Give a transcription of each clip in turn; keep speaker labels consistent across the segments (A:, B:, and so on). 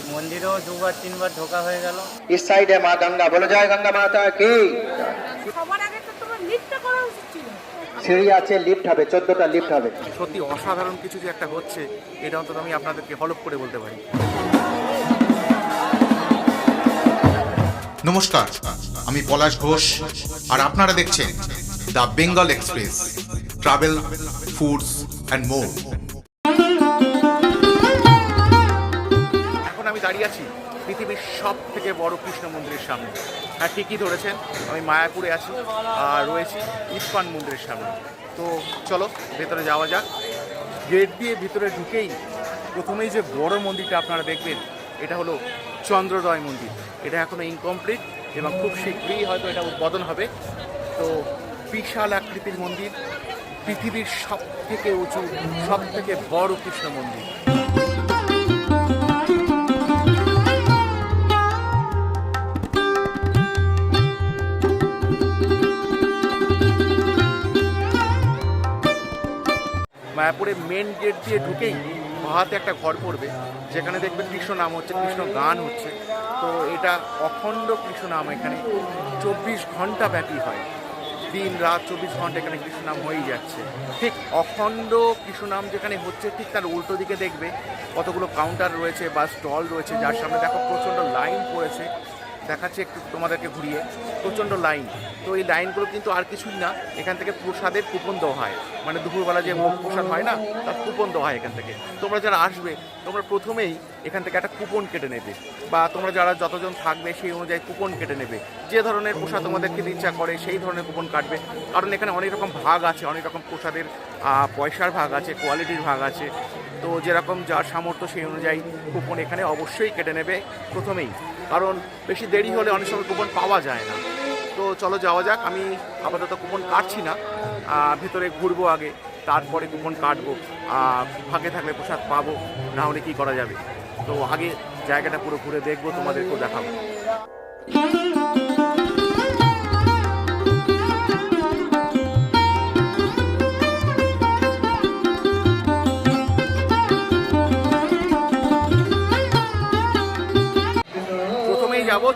A: এই মন্দিরেও দুবার তিনবার ঢোকা হয়ে গেল।
B: ইস
C: সাইডে মা গঙ্গা বলে যায় গঙ্গা মাতা কি?
B: সিঁড়ি আছে লিফট হবে চোদ্দটা লিফট হবে।
D: সত্যি অসাধারণ কিছু যে একটা হচ্ছে এটা অন্তত আমি আপনাদেরকে হলপ করে বলতে পারি।
E: নমস্কার আমি পলাশ ঘোষ আর আপনারা দেখছেন the Bengal express travel foods and
D: more. আমি দাঁড়িয়ে আছি পৃথিবীর সব থেকে বড় কৃষ্ণ মন্দিরের সামনে। হ্যাঁ ঠিকই ধরেছেন, আমি মায়াপুরে আছি, আর রয়েছি ইস্কন মন্দিরের সামনে। তো চলো, ভেতরে যাওয়া যাক। গেট দিয়ে ভিতরে ঢুকেই প্রথমেই যে বড় মন্দিরটা আপনারা দেখবেন, এটা হলো চন্দ্রদয় মন্দির। এটা এখনও ইনকমপ্লিট এবং খুব শীঘ্রই হয়তো এটা উদ্বোধন হবে। তো বিশাল আকৃতির মন্দির, পৃথিবীর সব থেকে উঁচু সব থেকে বড় কৃষ্ণ মন্দির। মায়াপুরে মেন গেট দিয়ে ঢুকেই হাতে একটা ঘর পড়বে। যেখানে দেখবেন কৃষ্ণ নাম হচ্ছে, কৃষ্ণ গান হচ্ছে। তো এটা অখণ্ড কৃষ্ণ নাম, এখানে চব্বিশ ঘণ্টা ব্যাপী হয়। দিন, রাত চব্বিশ ঘণ্টা এখানে কৃষ্ণ নাম হয়েই যাচ্ছে। ঠিক অখণ্ড কৃষ্ণ নাম যেখানে হচ্ছে, ঠিক তার উল্টো দিকে দেখবে কতগুলো কাউন্টার রয়েছে বা স্টল রয়েছে, যার সামনে দেখো প্রচণ্ড লাইন পড়েছে। দেখাচ্ছে একটু তোমাদেরকে ঘুরিয়ে। প্রচণ্ড লাইন তো এই লাইনগুলো কিন্তু আর কিছুই না। এখান থেকে প্রসাদের কুপন দেওয়া হয়। মানে দুপুরবেলা যে প্রসাদ হয় না, তার কুপন দেওয়া হয় এখান থেকে। তোমরা যারা আসবে, তোমরা প্রথমেই এখান থেকে একটা কুপন কেটে নেবে। বা তোমরা যারা যতজন থাকবে, সেই অনুযায়ী কুপন কেটে নেবে। যে ধরনের প্রসাদ তোমাদের খেতে ইচ্ছা করে, সেই ধরনের কুপন কাটবে। কারণ এখানে অনেক রকম ভাগ আছে, অনেক রকম প্রসাদের পয়সার ভাগ আছে কোয়ালিটির ভাগ আছে। তো যেরকম যার সামর্থ্য সেই অনুযায়ী কুপন এখানে অবশ্যই কেটে নেবে প্রথমেই। কারণ বেশি দেরি হলে অনেক সময় কুপন পাওয়া যায় না। তো চলো যাওয়া যাক, আমি আপাতত কুপন কাটছি না। ভেতরে ঘুরবো আগে, তারপরে কুপন কাটবো। ফাঁকে থাকলে প্রসাদ পাবো, না হলে কী করা যাবে? তো আগে জায়গাটা পুরো ঘুরে দেখব, তোমাদেরকেও দেখাবো।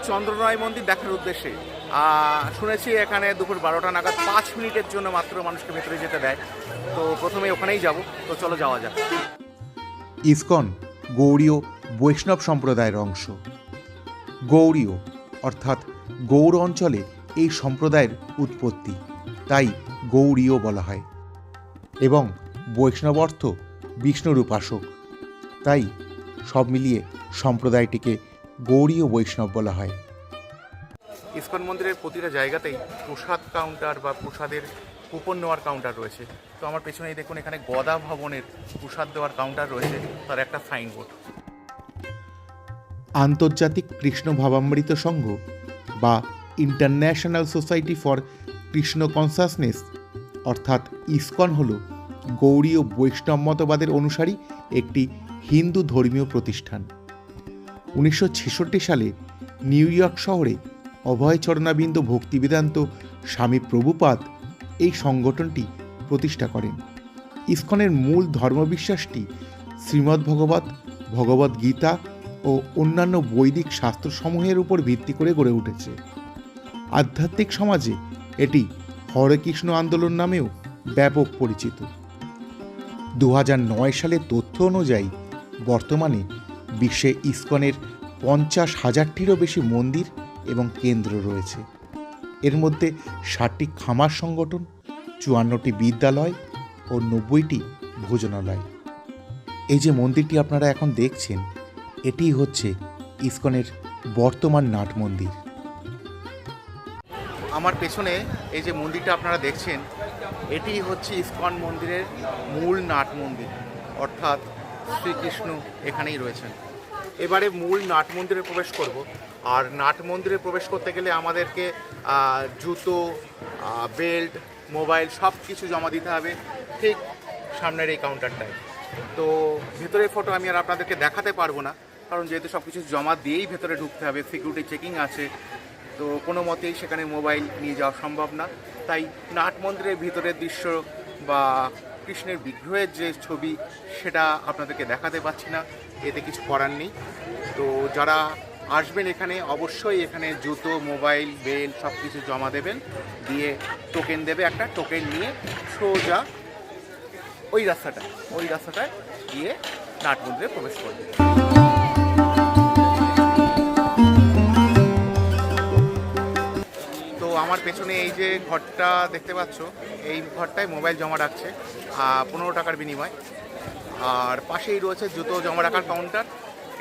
D: চন্দ্রনয় মন্দির দেখার উদ্দেশ্যে। শুনেছি এখানে দুপুর বারোটা নাগাদ পাঁচ মিনিটের জন্য মাত্র মানুষকে ভেতরে যেতে দেয়। তো প্রথমে ওখানেই যাব। তো চলো যাওয়া যাক।
E: ইসকন গৌড়ীয় বৈষ্ণব সম্প্রদায়ের অংশ। গৌড়ীয় অর্থাৎ গৌড় অঞ্চলে এই সম্প্রদায়ের উৎপত্তি, তাই গৌড়ীয় বলা হয়। এবং বৈষ্ণব অর্থ বিষ্ণুর উপাসক তাই সব মিলিয়ে সম্প্রদায়টিকে গৌড়ীয় বৈষ্ণব বলা হয়।
D: ইস্কন মন্দিরের প্রতিটা জায়গাতেই প্রসাদ কাউন্টার বা প্রসাদের কুপন নেওয়ার কাউন্টার রয়েছে। তো আমার পেছনেই দেখুন এখানে গদা ভবনের প্রসাদ দেওয়ার কাউন্টার রয়েছে তার একটা সাইনবোর্ড
E: আন্তর্জাতিক কৃষ্ণ ভাবামৃত সংঘ বা international society for Krishna consciousness অর্থাৎ ইসকন হল গৌড়ীয় বৈষ্ণব মতবাদের অনুসারী একটি হিন্দু ধর্মীয় প্রতিষ্ঠান। উনিশশো ছেষট্টি সালে নিউ ইয়র্ক শহরে অভয়চরণাবিন্দ ভক্তিবেদান্ত স্বামী প্রভুপাদ এই সংগঠনটি প্রতিষ্ঠা করেন। ইস্কনের মূল ধর্মবিশ্বাসটি শ্রীমদ্ভগবত ভগবত গীতা ও অন্যান্য বৈদিক শাস্ত্রসমূহের উপর ভিত্তি করে গড়ে উঠেছে। আধ্যাত্মিক সমাজে এটি হরে কৃষ্ণ আন্দোলন নামেও ব্যাপক পরিচিত। দু সালের তথ্য অনুযায়ী বর্তমানে বিশ্বে ইসকনের পঞ্চাশ হাজারটিরও বেশি মন্দির এবং কেন্দ্র রয়েছে। এর মধ্যে ষাটটি খামার সংগঠন, চুয়ান্নটি বিদ্যালয় ও নব্বইটি ভোজনালয়। এই যে মন্দিরটি আপনারা এখন দেখছেন, এটি হচ্ছে ইসকনের বর্তমান নাট মন্দির।
D: আমার পেছনে এই যে মন্দিরটা আপনারা দেখছেন, এটি হচ্ছে ইস্কন মন্দিরের মূল নাট মন্দির। অর্থাৎ শ্রীকৃষ্ণ এখানেই রয়েছেন। এবারে মূল নাট মন্দিরে প্রবেশ করব। আর নাট মন্দিরে প্রবেশ করতে গেলে আমাদেরকে জুতো বেল্ট, মোবাইল সব কিছু জমা দিতে হবে ঠিক সামনের এই কাউন্টারটায় তো ভেতরের ফটো আমি আর আপনাদেরকে দেখাতে পারব না, কারণ যেহেতু সব কিছু জমা দিয়েই ভেতরে ঢুকতে হবে সিকিউরিটি চেকিং আছে, তো কোনো মতেই সেখানে মোবাইল নিয়ে যাওয়া সম্ভব না। তাই নাট মন্দিরের ভিতরের দৃশ্য বা কৃষ্ণের বিগ্রহের যে ছবি, সেটা আপনাদেরকে দেখাতে পাচ্ছি না। এতে কিছু করার নেই। তো যারা আসবেন এখানে, অবশ্যই এখানে জুতো, মোবাইল, বেল সব কিছু জমা দেবেন। দিয়ে টোকেন দেবে, একটা টোকেন নিয়ে সোজা ওই রাস্তাটা ওই রাস্তাটায় গিয়ে নাট মন্দিরে প্রবেশ করবে আমার পেছনে এই যে ঘরটা দেখতে পাচ্ছ, এই ঘরটায় মোবাইল জমা রাখছে পনেরো টাকার বিনিময়। আর পাশেই রয়েছে জুতো জমা রাখার কাউন্টার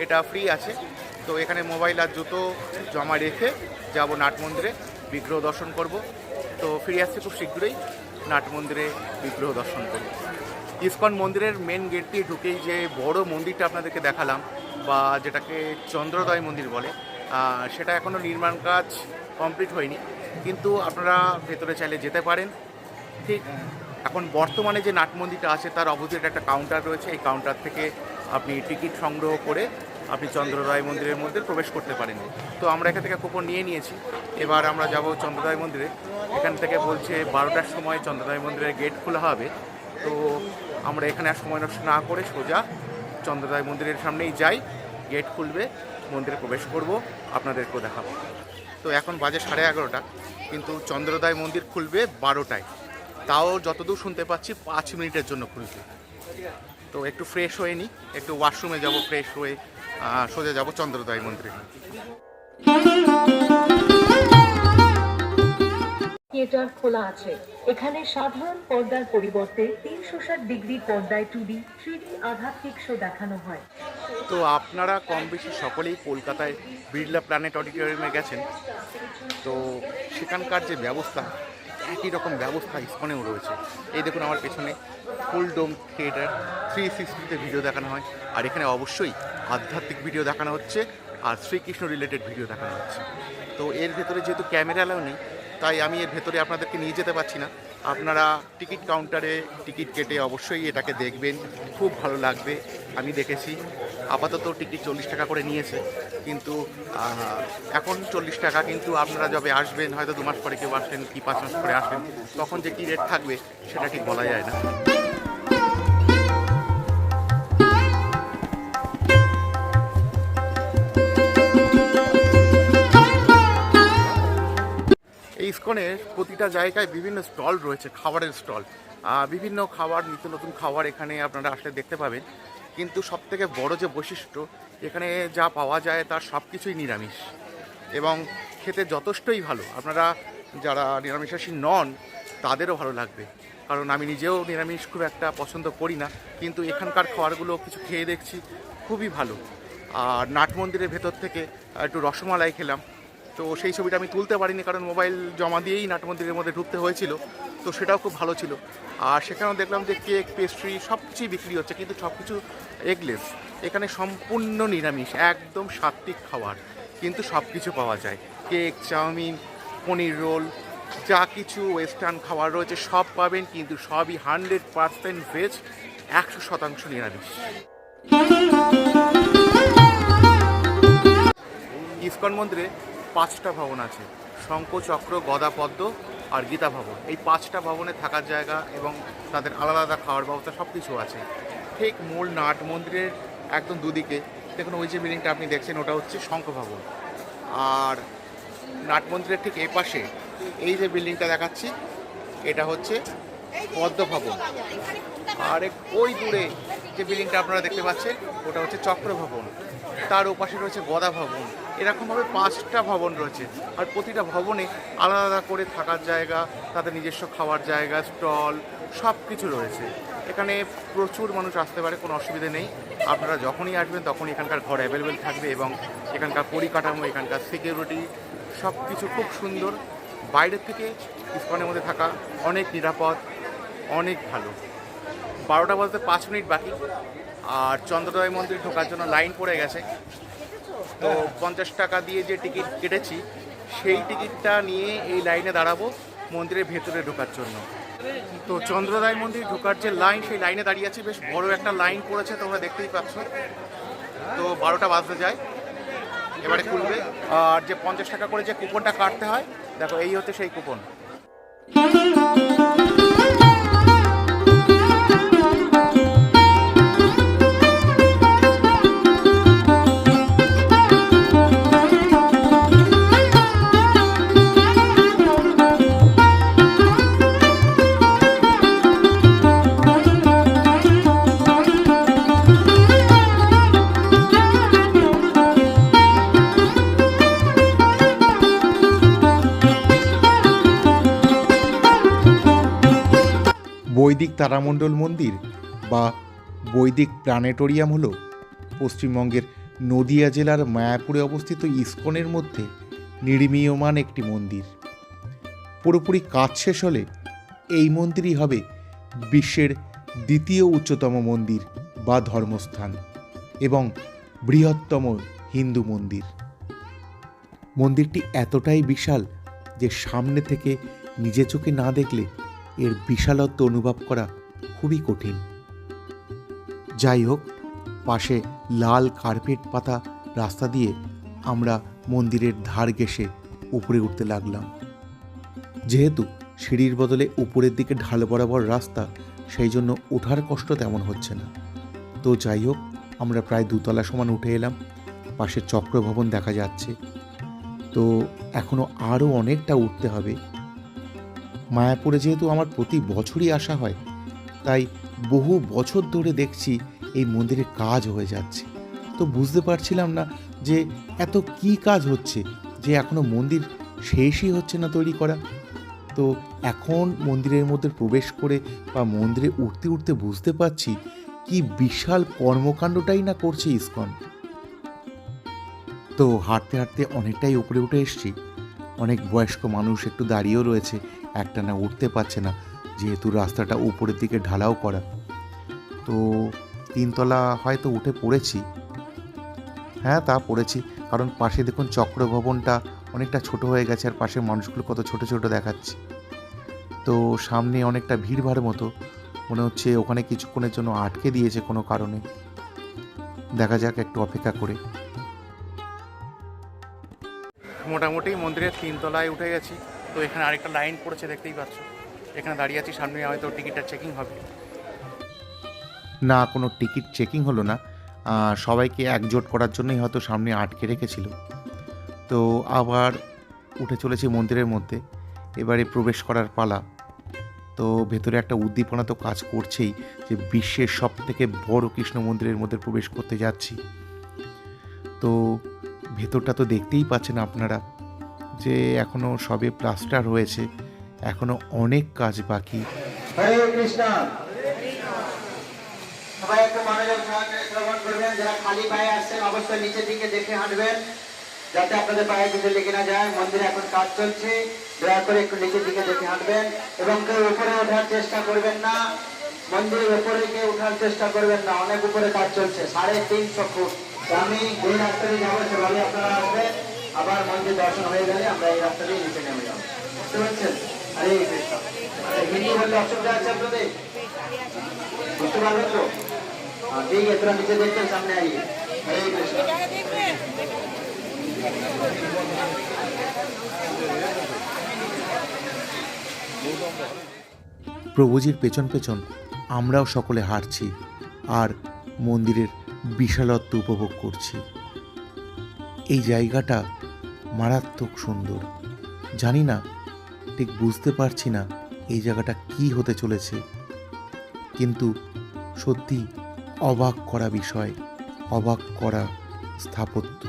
D: এটা ফ্রি আছে। তো এখানে মোবাইল আর জুতো জমা রেখে যাব নাট মন্দিরে বিগ্রহ দর্শন করব। তো ফিরে আসছে খুব শীঘ্রই নাট মন্দিরে বিগ্রহ দর্শন করব। ইসকন মন্দিরের মেন গেট দিয়ে ঢুকেই যে বড় মন্দিরটা আপনাদেরকে দেখালাম, বা যেটাকে চন্দ্রদয় মন্দির বলে সেটা এখনও নির্মাণ কাজ কমপ্লিট হয়নি। কিন্তু আপনারা ভেতরে চাইলে যেতে পারেন। ঠিক, এখন বর্তমানে যে নাট মন্দিরটা আছে তার অপোজিট একটা কাউন্টার রয়েছে। এই কাউন্টার থেকে আপনি টিকিট সংগ্রহ করে আপনি চন্দ্ররায় মন্দিরের মধ্যে প্রবেশ করতে পারেন। তো আমরা এখান থেকে কুপন নিয়ে নিয়েছি। এবার আমরা যাব চন্দ্ররায় মন্দিরে। এখান থেকে বলছে বারোটার সময় চন্দ্ররায় মন্দিরের গেট খোলা হবে। তো আমরা এখানে আর সময় নষ্ট না করে সোজা চন্দ্ররায় মন্দিরের সামনেই যাই। গেট খুলবে, মন্দিরে প্রবেশ করব, আপনাদেরকেও দেখাবো। তো এখন বাজে সাড়ে এগারোটা, কিন্তু চন্দ্রোদয় মন্দির খুলবে বারোটায়। তাও যতদূর শুনতে পাচ্ছি পাঁচ মিনিটের জন্য খুলবে। তো একটু ফ্রেশ হয়ে নিই একটু ওয়াশরুমে যাব ফ্রেশ হয়ে সোজা যাব চন্দ্রোদয় মন্দিরে।
F: থিয়েটার খোলা আছে। এখানে সাধারণ পর্দার পরিবর্তে তিনশো ষাট ডিগ্রি পর্দায় টু ডি থ্রি আধ্যাত্মিক শো দেখানো হয়।
D: তো আপনারা কম বেশি সকলেই কলকাতায় বিড়লা প্ল্যানেট অডিটোরিয়ামে গেছেন। তো সেখানকার যে ব্যবস্থা, একই রকম ব্যবস্থা ইস্কনেও রয়েছে। এই দেখুন আমার পেছনে ফুল ডোম থিয়েটার থ্রি সিক্সটিতে ভিডিও দেখানো হয়। আর এখানে অবশ্যই আধ্যাত্মিক ভিডিও দেখানো হচ্ছে আর শ্রীকৃষ্ণ রিলেটেড ভিডিও দেখানো হচ্ছে। তো এর ভেতরে যেহেতু ক্যামেরা অ্যালাউ নেই, তাই আমি এর ভেতরে আপনাদেরকে নিয়ে যেতে পারছি না। আপনারা টিকিট কাউন্টারে টিকিট কেটে অবশ্যই এটাকে দেখবেন, খুব ভালো লাগবে। আমি দেখেছি, আপাতত টিকিট চল্লিশ টাকা করে নিয়েছে, কিন্তু এখন চল্লিশ টাকা, কিন্তু আপনারা যবে আসবেন, হয়তো দু মাস পরে কেউ আসবেন, কি পাঁচ মাস পরে আসবেন, তখন যে কী রেট থাকবে, সেটা ঠিক বলা যায় না। ইস্কনের প্রতিটা জায়গায় বিভিন্ন স্টল রয়েছে, খাবারের স্টল। বিভিন্ন খাবার, নিত্য নতুন খাবার এখানে আপনারা আসলে দেখতে পাবেন। কিন্তু সবথেকে বড় যে বৈশিষ্ট্য, এখানে যা পাওয়া যায় তার সব কিছুই নিরামিষ। এবং খেতে যথেষ্টই ভালো। আপনারা যারা নিরামিষাসী নন, তাদেরও ভালো লাগবে। কারণ আমি নিজেও নিরামিষ খুব একটা পছন্দ করি না। কিন্তু এখানকার খাবারগুলো কিছু খেয়ে দেখছি, খুবই ভালো। আর নাট মন্দিরের ভেতর থেকে একটু রসমালাই খেলাম। তো সেই ছবিটা আমি তুলতে পারিনি, কারণ মোবাইল জমা দিয়েই নাট মন্দিরের মধ্যে ঢুকতে হয়েছিল, তো সেটাও খুব ভালো ছিল। আর সেখানেও দেখলাম যে কেক পেস্ট্রি সব কিছুই বিক্রি হচ্ছে, কিন্তু সব কিছু এগলেস এখানে সম্পূর্ণ নিরামিষ, একদম সাত্বিক খাবার, কিন্তু সব কিছু পাওয়া যায়। কেক, চাউমিন, পনির রোল, যা কিছু ওয়েস্টার্ন খাবার রয়েছে সব পাবেন, কিন্তু সবই হান্ড্রেড পারসেন্ট ভেজ একশো শতাংশ নিরামিষ। ইস্কন মন্দিরে পাঁচটা ভবন আছে। শঙ্খ চক্র, গদা, পদ্ম আর গীতা ভবন। এই পাঁচটা ভবনে থাকার জায়গা এবং তাদের আলাদা আলাদা খাওয়ার ব্যবস্থা সব কিছু আছে। ঠিক মূল নাট মন্দিরের একদম দুদিকে। দেখুন, ওই যে বিল্ডিংটা আপনি দেখছেন, ওটা হচ্ছে শঙ্খ ভবন। আর নাট মন্দিরের ঠিক এ পাশে এই যে বিল্ডিংটা দেখাচ্ছি, এটা হচ্ছে পদ্ম ভবন। আর ওই দূরে যে বিল্ডিংটা আপনারা দেখতে পাচ্ছেন, ওটা হচ্ছে চক্র ভবন। তার ওপাশে রয়েছে গদা ভবন। এরকমভাবে পাঁচটা ভবন রয়েছে। আর প্রতিটা ভবনে আলাদা আলাদা করে থাকার জায়গা, তাদের নিজস্ব খাওয়ার জায়গা, স্টল সব কিছু রয়েছে। এখানে প্রচুর মানুষ আসতে পারে, কোনো অসুবিধে নেই। আপনারা যখনই আসবেন তখনই এখানকার ঘর অ্যাভেলেবেল থাকবে এবং এখানকার পরিকাঠামো, এখানকার সিকিউরিটি সব কিছু খুব সুন্দর। বাইরের থেকে ইস্কনের মধ্যে থাকা অনেক নিরাপদ, অনেক ভালো। বারোটা বাজতে পাঁচ মিনিট বাকি। আর চন্দ্রদয় মন্দির ঢোকার জন্য লাইন পড়ে গেছে। তো পঞ্চাশ টাকা দিয়ে যে টিকিট কেটেছি, সেই টিকিটটা নিয়ে এই লাইনে দাঁড়াবো মন্দিরের ভেতরে ঢোকার জন্য। তো চন্দ্রদয় মন্দির ঢোকার যে লাইন, সেই লাইনে দাঁড়িয়ে আছি। বেশ বড় একটা লাইন পড়েছে, তোমরা দেখতেই পাচ্ছ। তো বারোটা বাজতে যায়, এবারে খুলবে। আর যে পঞ্চাশ টাকা করে যে কুপনটা কাটতে হয়, দেখো, এই হচ্ছে সেই কুপন।
E: বৈদিক তারামণ্ডল মন্দির বা বৈদিক প্ল্যানেটোরিয়াম হল পশ্চিমবঙ্গের নদিয়া জেলার মায়াপুরে অবস্থিত ইস্কনের মধ্যে নির্মীয়মান একটি মন্দির। পুরোপুরি কাজ শেষ হলে এই মন্দিরই হবে বিশ্বের দ্বিতীয় উচ্চতম মন্দির বা ধর্মস্থান এবং বৃহত্তম হিন্দু মন্দির। মন্দিরটি এতটাই বিশাল যে সামনে থেকে নিজে চোখে না দেখলে এর বিশালত্ব অনুভব করা খুবই কঠিন। যাই হোক পাশে লাল কার্পেট পাতা রাস্তা দিয়ে আমরা মন্দিরের ধার ঘেঁষে উপরে উঠতে লাগলাম। যেহেতু সিঁড়ির বদলে উপরের দিকে ঢাল বরাবর রাস্তা, সেই জন্য ওঠার কষ্ট তেমন হচ্ছে না। তো যাই হোক আমরা প্রায় দুতলা সমান উঠে এলাম। পাশে চক্রভবন দেখা যাচ্ছে। তো এখনও আরও অনেকটা উঠতে হবে। মায়াপুরে যেহেতু আমার প্রতি বছরই আসা হয়, তাই বহু বছর ধরে দেখছি এই মন্দিরে কাজ হয়ে যাচ্ছে। তো বুঝতে পারছিলাম না যে এত কি কাজ হচ্ছে, যে এখনও মন্দির শেষই হচ্ছে না তৈরি করা। তো এখন মন্দিরের মধ্যে প্রবেশ করে বা মন্দিরে উঠতে উঠতে বুঝতে পারছি কি বিশাল কর্মকাণ্ডটাই না করছে ইসকন। তো হাঁটতে হাঁটতে অনেকটাই উপরে উঠে এসেছি। অনেক বয়স্ক মানুষ একটু দাঁড়িয়েও রয়েছে একটা না উঠতে পারছে না, যেহেতু রাস্তাটা উপরের দিকে ঢালাও করা। তো তিনতলা হয়তো উঠে পড়েছি। হ্যাঁ তা পড়েছি। কারণ পাশে দেখুন চক্র ভবনটা অনেকটা ছোট হয়ে গেছে আর পাশের মানুষগুলো কত ছোট ছোট দেখাচ্ছে। তো সামনে অনেকটা ভিড়ভাড় মতো। মনে হচ্ছে ওখানে কিছুক্ষণের জন্য আটকে দিয়েছে কোনো কারণে। দেখা যাক একটু অপেক্ষা করে।
D: মোটামুটি মন্দিরের তিনতলায় উঠে গেছি। তো এখানে আরেকটা লাইন পড়েছে, দেখতেই পাচ্ছ। এখানে দাঁড়িয়ে আছি, সামনে হয়তো টিকিটটা চেকিং হবে।
E: না, কোনো টিকিট চেকিং হলো না। সবাইকে একজোট করার জন্যই হয়তো সামনে আটকে রেখেছিল। তো আবার উঠে চলেছি মন্দিরের মধ্যে। এবারে প্রবেশ করার পালা। তো ভেতরে একটা উদ্দীপনা তো কাজ করছেই যে বিশ্বের সব থেকে বড় কৃষ্ণ মন্দিরের মধ্যে প্রবেশ করতে যাচ্ছি। তো ভেতরটা তো দেখতেই পাচ্ছেন আপনারা। যে এখনও সবে প্লাস্টার হয়েছে এখনও অনেক কাজ বাকি।
B: করবেন, যারা খালি পায়ে দিকে দেখে হাঁটবেন, যাতে আপনাদের পায়ে লেগে না যায়, মন্দিরে এখন কাজ চলছে করে একটু নিচের দিকে দেখে হাঁটবেন, এবং উপরে ওঠার চেষ্টা করবেন না, মন্দিরের উপরে ওঠার চেষ্টা করবেন না, অনেক উপরে কাজ চলছে, সাড়ে তিনশো ফুট। আমি এই রাস্তা দিয়ে যাব সেভাবে আপনারা আসবেন। আবার মন্দির দর্শন হয়ে গেলে আমরা এই রাস্তা দিয়ে নিচে নেমে যাব। বুঝতে পারছেন? আরে কৃষ্ণ হিন্দি বললে অসুবিধা আছে আপনাদের? বুঝতে পারবেন তো? ঠিক আছে নিচে দেখছেন, সামনে আইয়ে। হরে কৃষ্ণ।
E: প্রভুজির পেছন পেছন আমরাও সকলে হাঁটছি আর মন্দিরের বিশালত্ব উপভোগ করছি। এই জায়গাটা মারাত্মক সুন্দর। জানি না, ঠিক বুঝতে পারছি না এই জায়গাটা কি হতে চলেছে। কিন্তু সত্যি অবাক করা বিষয়, অবাক করা স্থাপত্য।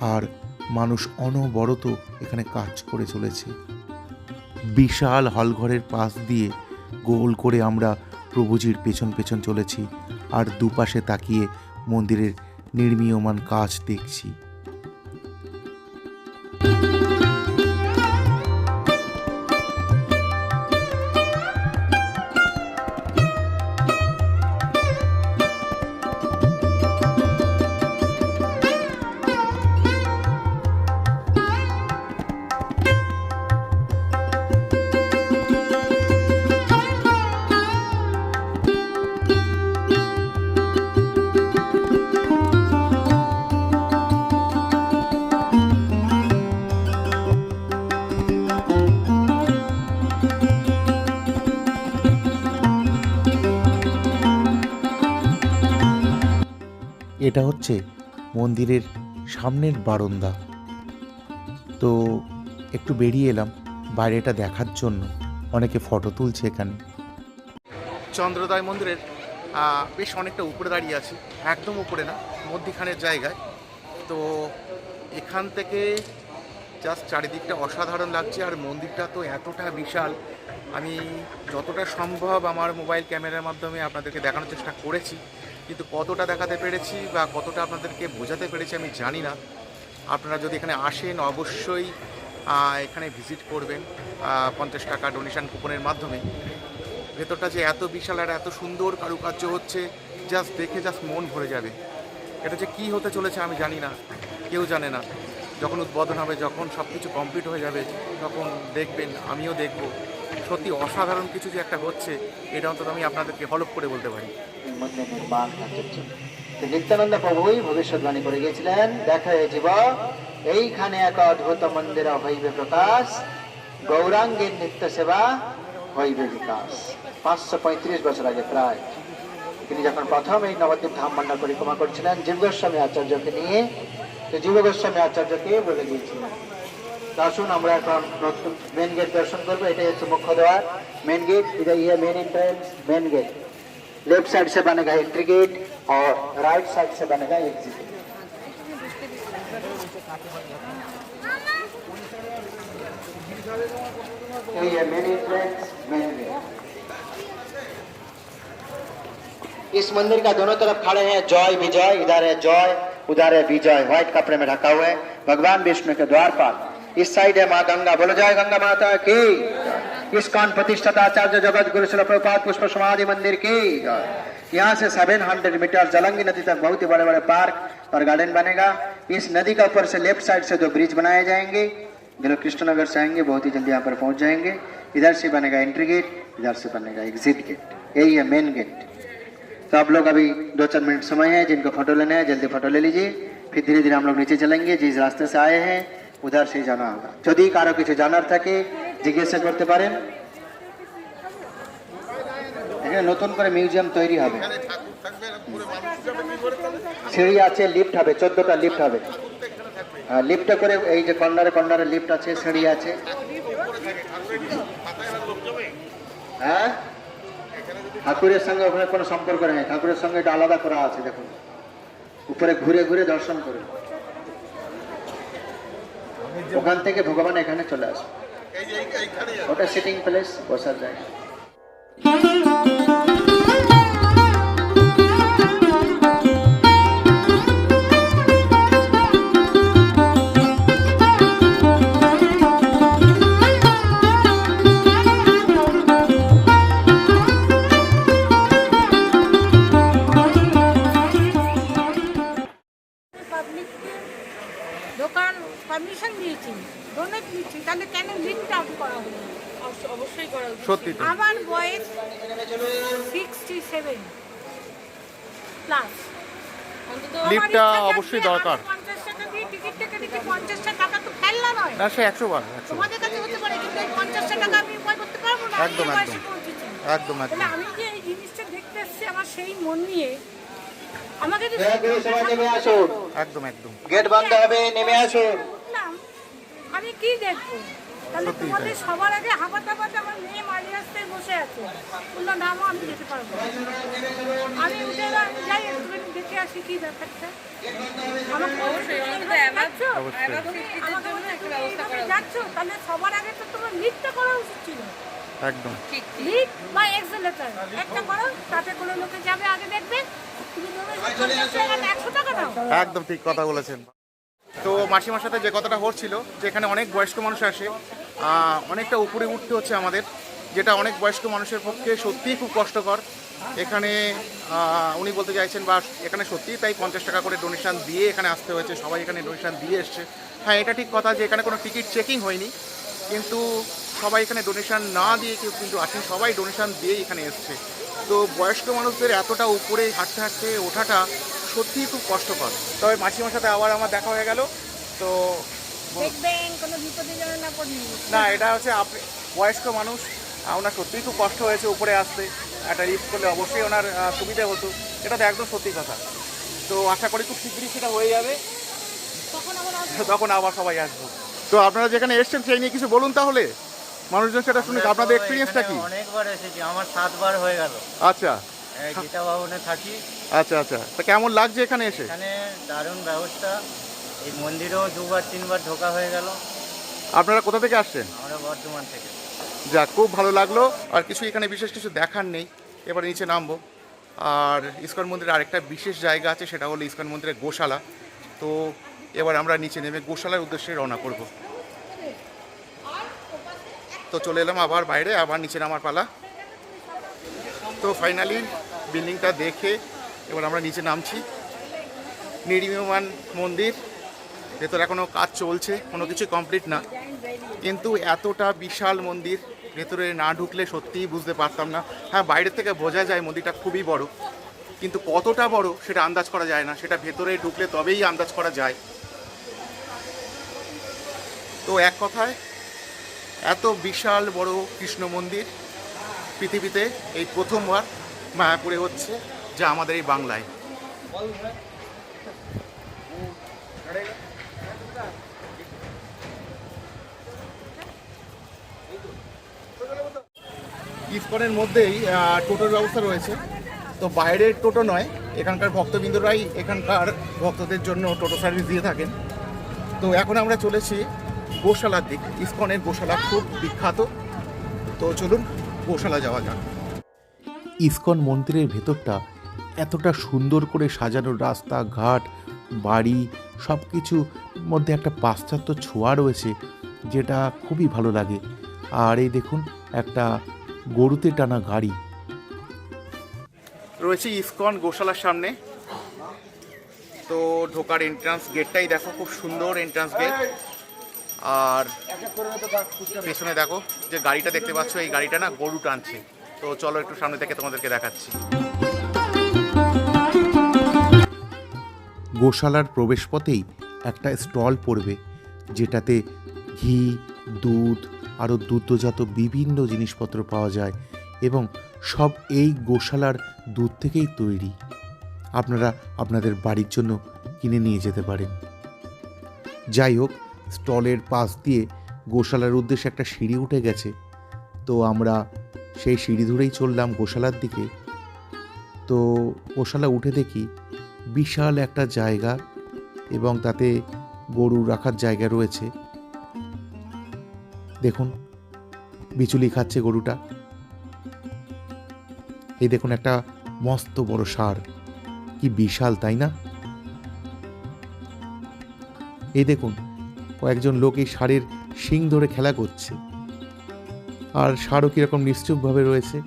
E: আর মানুষ অনবরত এখানে কাজ করে চলেছে। বিশাল হলঘরের পাশ দিয়ে গোল করে আমরা প্রভুজির পেছন পেছন চলেছি, আর দুপাশে তাকিয়ে মন্দিরের নির্মীয়মান কাজ দেখছি। এটা হচ্ছে মন্দিরের সামনের বারান্দা। তো একটু বেরিয়ে এলাম বাইরেটা দেখার জন্য। অনেকে ফটো তুলছে এখানে।
D: চন্দ্রদয় মন্দিরের বেশ অনেকটা উপরে দাঁড়িয়ে আছি। একদম উপরে না, মধ্যিখানের জায়গায়। তো এখান থেকে জাস্ট চারিদিকটা অসাধারণ লাগছে আর মন্দিরটা তো এতটা বিশাল। আমি যতটা সম্ভব আমার মোবাইল ক্যামেরার মাধ্যমে আপনাদেরকে দেখানোর চেষ্টা করেছি, কিন্তু কতটা দেখাতে পেরেছি বা কতটা আপনাদেরকে বোঝাতে পেরেছি আমি জানি না। আপনারা যদি এখানে আসেন, অবশ্যই এখানে ভিজিট করবেন পঞ্চাশ টাকা ডোনেশন কুপনের মাধ্যমে। ভেতরটা যে এত বিশাল আর এত সুন্দর কারুকার্য হচ্ছে, জাস্ট দেখে জাস্ট মন ভরে যাবে। এটা যে কী হতে চলেছে আমি জানি না, কেউ জানে না। যখন উদ্বোধন হবে, যখন সব কিছু কমপ্লিট হয়ে যাবে, তখন দেখবেন, আমিও দেখব। সত্যি অসাধারণ কিছু যে একটা হচ্ছে, এটা অন্তত আমি আপনাদেরকে হলপ করে বলতে পারি।
B: নিত্যানন্দ প্রভুই ভবিষ্যৎবাণী করে গিয়েছিলেন, দেখা যাব। এইখানে এক অদ্ভুত মন্দির হইবে প্রকাশ, গৌরাঙ্গের নিত্য সেবা হইবে বিকাশ। পাঁচশো পঁয়ত্রিশ বছর আগে প্রায়। তিনি যখন প্রথম এই নবদ্বীপ ধাম মন্ডল পরিক্রমা করছিলেন জীব গোস্বামী আচার্যকে নিয়ে তো জীব গোস্বামী আচার্যকে বলে গিয়েছিলেন তো আসুন আমরা এখন নতুন মেন গেট দর্শন করবো এটাই হচ্ছে মুখ্য দ্বার মেন गेट इधर ये main entrance main gate left side से बनेगा एंट्री गेट और राइट साइड से बनेगा एग्जिट तो ये मेन एंट्रेंस मेन गेट इस मंदिर का दोनों तरफ खड़े हैं जय विजय इधर है जय उधर है विजय व्हाइट कपड़े में ढका हुआ है। भगवान विष्णु के द्वार पर। इस साइड है माँ गंगा। बोलो जय गंगा माता की। इसकान प्रतिष्ठता आचार्य जगत गुरु प्रपात पुष्प समाधि मंदिर की? यहाँ से सेवन हंड्रेड मीटर जलंगी नदी तक बहुत ही बड़े बड़े पार्क और गार्डन बनेगा। इस नदी का ऊपर से लेफ़्ट साइड से दो ब्रिज बनाए जाएँगे। जो लोग कृष्णनगर से आएँगे, बहुत ही जल्दी यहाँ पर पहुँच जाएँगे। इधर से बनेगा एंट्री गेट इधर से बनेगा एग्जिट गेट यही है मेन गेट तो आप लोग अभी दो चार मिनट समय है जिनको फोटो लेना है जल्दी फोटो ले लीजिए फिर धीरे धीरे हम लोग नीचे चलेंगे जिस रास्ते से आए हैं उधर से ही जाना होगा যদি কারো কিছু জানার থাকে জিজ্ঞাসা করতে পারেন এখানে নতুন করে মিউজিয়াম তৈরি হবে সিঁড়ি আছে লিফট হবে চোদ্দটা লিফট হবে হ্যাঁ লিফটে করে এই যে কর্নারে কর্নারে লিফট আছে সিঁড়ি আছে হ্যাঁ ঠাকুরের সঙ্গে ওখানে কোনো সম্পর্ক নেই। ঠাকুরের সঙ্গে এটা আলাদা করা আছে, দেখুন। উপরে ঘুরে ঘুরে দর্শন করে ওখান থেকে ভগবান এখানে চলে আসবে। ওটা সিটিং প্লেস বসার জায়গা।
C: ফেললা দরকার।
D: না সে একশো বার একশো একদম, একদম। একদম একদম।
C: আমি যে এই জিনিসটা দেখতে এসেছি আমার সেই মন নিয়ে আমাকে
B: নেমে আসুন।
D: একদম একদম।
B: গেট বন্ধ হবে নেমে আসুন।
C: আমি কি দেখব? তাহলে তোমাদের সবার আগে হাঁপাতে আমার মেয়ে মাঝে আসতে বসে আছে। বলল না মা, আমি যেতে পারব না। আমি উঠে যাই একটুখানি দেখে আসি কি ব্যাপারটা। যাচ্ছো? তাহলে সবার আগে তো তোমার করা উচিত ছিল।
D: একদম।
G: ঠিক ঠিক।
C: বা এক্সেলেটার একটা করো তাতে করে লোকে যাবে আগে দেখবে। তুমি একশো টাকা দাও।
D: একদম ঠিক কথা বলেছেন। তো মাসিমার সাথে যে কথাটা হচ্ছিল, যে এখানে অনেক বয়স্ক মানুষ আসে অনেকটা উপরে উঠতে হচ্ছে আমাদের, যেটা অনেক বয়স্ক মানুষের পক্ষে সত্যিই খুব কষ্টকর। এখানে উনি বলতে চাইছেন বা এখানে সত্যিই তাই পঞ্চাশ টাকা করে ডোনেশন দিয়ে এখানে আসতে হয়েছে, সবাই এখানে ডোনেশন দিয়ে এসছে। হ্যাঁ এটা ঠিক কথা যে এখানে কোনো টিকিট চেকিং হয়নি, কিন্তু সবাই এখানে ডোনেশন না দিয়ে কেউ কিন্তু আসেন, সবাই ডোনেশন দিয়ে এখানে এসছে। তো বয়স্ক মানুষদের এতটা উপরে হাঁটতে হাঁটতে ওঠাটা সত্যিই খুব কষ্টকর। তবে মাসিমার সাথে আবার আমার দেখা হয়ে গেল তো
C: দেখবেন কোনো বিপদে যেন না পড়ি
D: না এটা হচ্ছে আপনি বয়স্ক মানুষ ওনার সত্যিই খুব কষ্ট হয়েছে উপরে আসতে। একটা লিফট করলে অবশ্যই ওনার সুবিধা হতো। এটা তো একদম সত্যি কথা। তো আশা করি খুব শীঘ্রই সেটা হয়ে যাবে।
C: তখন
D: তখন আবার সবাই আসব। তো আপনারা যেখানে এসছেন সেই নিয়ে কিছু বলুন তাহলে? মানুষজন সেটা শুনুক।
A: আমরা
D: আপনাদের এক্সপিরিয়েন্সটা কি?
A: অনেকবার এসেছি আমার সাতবার হয়ে গেল।
D: আচ্ছা।
A: গীতা ভবনে থাকি।
D: আচ্ছা আচ্ছা। তা কেমন লাগছে এখানে এসে?
A: এখানে দারুণ ব্যবস্থা। এই মন্দিরেও দুবার তিনবার ঢোকা হয়ে গেল।
D: আপনারা কোথা থেকে আসছেন?
A: আমরা বর্ধমান থেকে।
D: যাক খুব ভালো লাগল। আর কিছু এখানে বিশেষ কিছু দেখার নেই। এবার নিচে নামবো। আর ইস্কন মন্দিরের আরেকটা বিশেষ জায়গা আছে সেটা হলো ইস্কন মন্দিরের গোশালা। তো এবার আমরা নিচে নেমে গোশালার উদ্দেশ্যে রওনা করব। তো চলে এলাম আবার বাইরে আবার নিচে নামার পালা। তো ফাইনালি বিল্ডিংটা দেখে এবার আমরা নিচে নামছি। নির্মীয়মান মন্দির, ভেতর এখনও কাজ চলছে, কোনো কিছু কমপ্লিট না। কিন্তু এতটা বিশাল মন্দির, ভেতরে না ঢুকলে সত্যিই বুঝতে পারতাম না। হ্যাঁ বাইরে থেকে বোঝা যায় মন্দিরটা খুবই বড়। কিন্তু কতটা বড় সেটা আন্দাজ করা যায় না। সেটা ভেতরে ঢুকলে তবেই আন্দাজ করা যায়। তো এক কথায়, এত বিশাল বড় কৃষ্ণ মন্দির পৃথিবীতে এই প্রথমবার। মায়াপুরে হচ্ছে, যা আমাদের এই বাংলায়। ইস্কনের মধ্যেই টোটোর ব্যবস্থা রয়েছে। তো বাইরের টোটো নয়, এখানকার ভক্তবৃন্দরাই এখানকার ভক্তদের জন্য টোটো সার্ভিস দিয়ে থাকেন। তো এখন আমরা চলেছি গোশালার দিক। ইস্কনের গোশালা খুব বিখ্যাত। তো চলুন গোশালা যাওয়া যাক।
E: ইসকন মন্দিরের ভেতরটা এতটা সুন্দর করে সাজানো রাস্তা, ঘাট, বাড়ি সব কিছু মধ্যে একটা পাশ্চাত্য ছোঁয়া রয়েছে যেটা খুবই ভালো লাগে। আর এই দেখুন, একটা গরুতে টানা গাড়ি।
D: রয়েছে ইসকন গোশালার সামনে। তো ঢোকার এন্ট্রান্স গেটটাই দেখো, খুব সুন্দর এন্ট্রান্স গেট আর পেছনে দেখো, যে গাড়িটা দেখতে পাচ্ছ, এই গাড়িটা না গরু টানছে। তো চলো একটু সামনে থেকে তোমাদেরকে দেখাচ্ছি।
E: গোশালার প্রবেশপথেই একটা স্টল পড়বে, যেটাতে ঘি, দুধ আরও দুগ্ধজাত বিভিন্ন জিনিসপত্র পাওয়া যায় এবং সব এই গোশালার দুধ থেকেই তৈরি। আপনারা আপনাদের বাড়ির জন্য কিনে নিয়ে যেতে পারেন। যাই হোক, স্টলের পাশ দিয়ে গোশালার উদ্দেশ্যে একটা সিঁড়ি উঠে গেছে। তো আমরা সেই সিঁড়ি ধরেই চললাম গোশালার দিকে। তো গোশালা উঠে দেখি বিশাল একটা জায়গা এবং তাতে গরু রাখার জায়গা রয়েছে। দেখুন, বিচুলি খাচ্ছে গরুটা। এই দেখুন একটা মস্ত বড় ষাঁড়। কি বিশাল, তাই না? এই দেখুন, কয়েকজন লোক এই ষাঁড়ের শিং ধরে খেলা করছে। আর ষাঁড়ও কীরকম নিশ্চুপভাবে রয়েছে।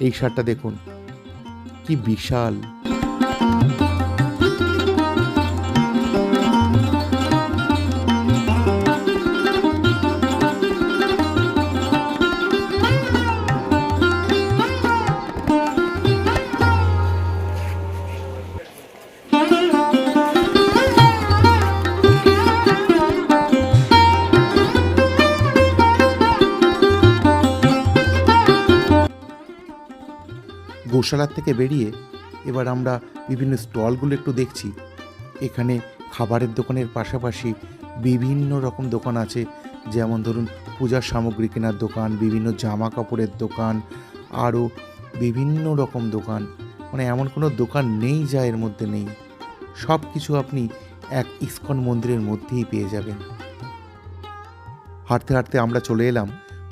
E: এই ষাঁড়টা দেখুন কি বিশাল। গোশালার থেকে বেরিয়ে এবার আমরা বিভিন্ন স্টলগুলো একটু দেখছি। এখানে খাবারের দোকানের পাশাপাশি বিভিন্ন রকম দোকান আছে। যেমন ধরুন পূজার সামগ্রী কেনার দোকান, বিভিন্ন জামা কাপড়ের দোকান, আরও বিভিন্ন রকম দোকান। মানে এমন কোনো দোকান নেই যা এর মধ্যে নেই। সব কিছু আপনি এক ইস্কন মন্দিরের মধ্যেই পেয়ে যাবেন। হাঁটতে হাঁটতে আমরা চলে এলাম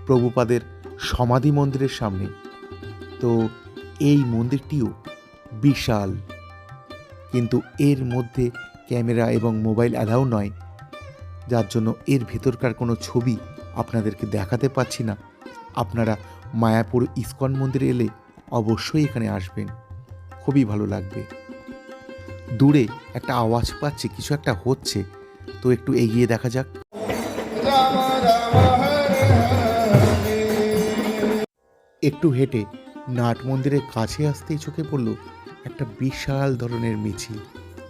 E: প্রভুপাদের সমাধি মন্দিরের সামনে। তো এই মন্দিরটিও বিশাল। কিন্তু এর মধ্যে ক্যামেরা এবং মোবাইল অ্যালাউ নয়। যার জন্য এর ভেতরকার কোনো ছবি আপনাদেরকে দেখাতে পাচ্ছি না। আপনারা মায়াপুর ইস্কন মন্দিরে এলে অবশ্যই এখানে আসবেন। খুবই ভালো লাগবে। দূরে একটা আওয়াজ পাচ্ছে, কিছু একটা হচ্ছে। তো একটু এগিয়ে দেখা যাক। একটু হেঁটে নাট মন্দিরের কাছে আসতেই চোখে পড়ল একটা বিশাল ধরনের মিছিল,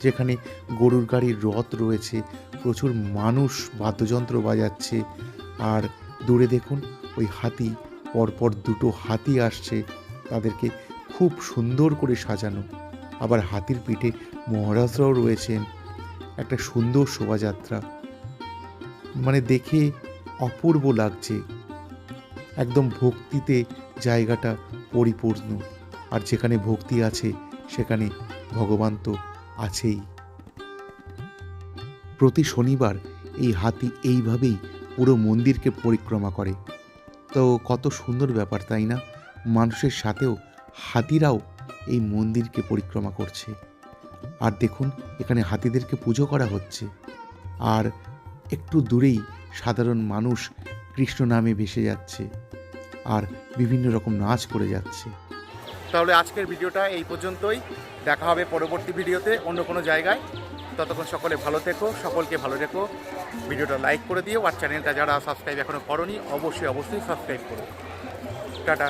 E: যেখানে গরুর গাড়ির রথ রয়েছে, প্রচুর মানুষ বাদ্যযন্ত্র বাজাচ্ছে, আর দূরে দেখুন ওই হাতি, পরপর দুটো হাতি আসছে, তাদেরকে খুব সুন্দর করে সাজানো। আবার হাতির পিঠে মহারাজরাও রয়েছেন, একটা সুন্দর শোভাযাত্রা। মানে দেখে অপূর্ব লাগছে। একদম ভক্তিতে জায়গাটা পরিপূর্ণ। আর যেখানে ভক্তি আছে, সেখানে ভগবান তো আছেই। প্রতি শনিবার এই হাতি এইভাবেই পুরো মন্দিরকে পরিক্রমা করে। তো কত সুন্দর ব্যাপার, তাই না? মানুষের সাথেও হাতিরাও এই মন্দিরকে পরিক্রমা করছে। আর দেখুন, এখানে হাতিদেরকে পুজো করা হচ্ছে। আর একটু দূরেই সাধারণ মানুষ কৃষ্ণ নামে ভেসে যাচ্ছে। আর বিভিন্ন রকম নাচ করে যাচ্ছে।
D: তাহলে আজকের ভিডিওটা এই পর্যন্তই। দেখা হবে পরবর্তী ভিডিওতে অন্য কোনো জায়গায়। ততক্ষণ সকলে ভালো থেকো, সকলকে ভালো রেখো। ভিডিওটা লাইক করে দিও, আর চ্যানেলটা যারা সাবস্ক্রাইব এখনও করনি, অবশ্যই অবশ্যই সাবস্ক্রাইব করো। টাটা।